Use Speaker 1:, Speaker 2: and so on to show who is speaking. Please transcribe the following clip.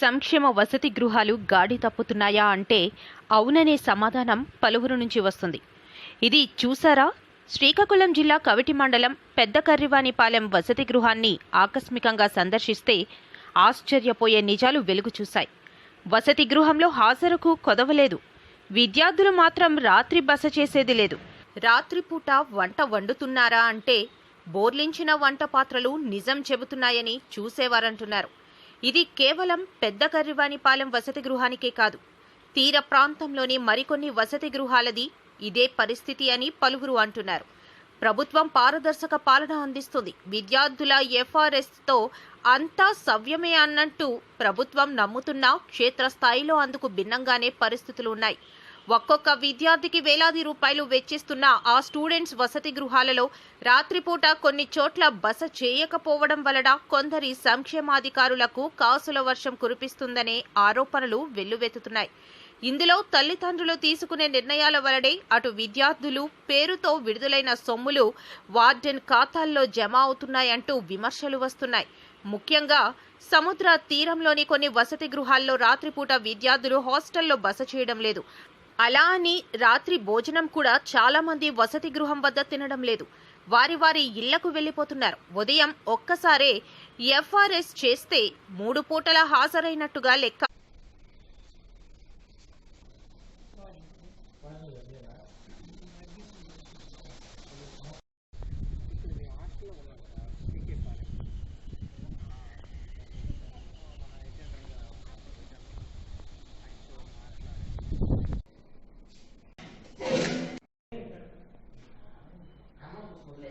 Speaker 1: సంక్షేమ వసతి గృహాలు గాడి తప్పుతున్నాయా అంటే అవుననే సమాధానం పలువురు నుంచి వస్తుంది. ఇది చూసారా శ్రీకాకుళం జిల్లా కవిటి మండలం పెద్ద కర్రివాణిపాలెం వసతి గృహాన్ని ఆకస్మికంగా సందర్శిస్తే ఆశ్చర్యపోయే నిజాలు వెలుగు చూశాయి. వసతి గృహంలో హాజరుకు కొదవలేదు. విద్యార్థులు మాత్రం రాత్రి బస చేసేది లేదు. రాత్రిపూట వంట వండుతున్నారా అంటే బోర్లించిన వంట పాత్రలు నిజం చెబుతున్నాయని చూసేవారంటున్నారు. ఇది కేవలం పెద్ద కర్రివాణిపాలెం వసతి గృహానికే కాదు. తీర ప్రాంతంలోని మరికొన్ని వసతి గృహాలది ఇదే పరిస్థితి అని పలువురు అంటున్నారు. ప్రభుత్వం పారదర్శక పాలన అందిస్తుంది. విద్యార్థుల ఎఫ్ఆర్ఎస్తో అంతా సవ్యమే అన్నట్టు ప్రభుత్వం నమ్ముతున్నా క్షేత్రస్థాయిలో అందుకు భిన్నంగానే పరిస్థితులు ఉన్నాయి. ఒక్కొక్క విద్యార్థికి వేలాది రూపాయలు వెచ్చిస్తున్న ఆ స్టూడెంట్స్ వసతి గృహాలలో రాత్రిపూట కొన్ని చోట్ల బస చేయకపోవడం వలన కొందరి సంక్షేమాధికారులకు కాసుల వర్షం కురిపిస్తుందనే ఆరోపణలు వెల్లువెత్తుతున్నాయి. ఇందులో తల్లిదండ్రులు తీసుకునే నిర్ణయాల వలనే అటు విద్యార్థులు పేరుతో విడుదలైన సొమ్ములు వార్డెన్ ఖాతాల్లో జమ అవుతున్నాయంటూ విమర్శలు వస్తున్నాయి. ముఖ్యంగా సముద్ర తీరంలోని కొన్ని వసతి గృహాల్లో రాత్రిపూట విద్యార్థులు హాస్టల్లో బస చేయడం లేదు. అలా అని రాత్రి భోజనం కూడా చాలామంది వసతి గృహం వద్ద తినడం లేదు. వారి వారి ఇళ్ళకు వెళ్ళిపోతున్నారు. ఉదయం ఒక్కసారే ఎఫ్ఆర్ఎస్ చేస్తే మూడు పూటల హాజరైనట్టుగా లెక్క.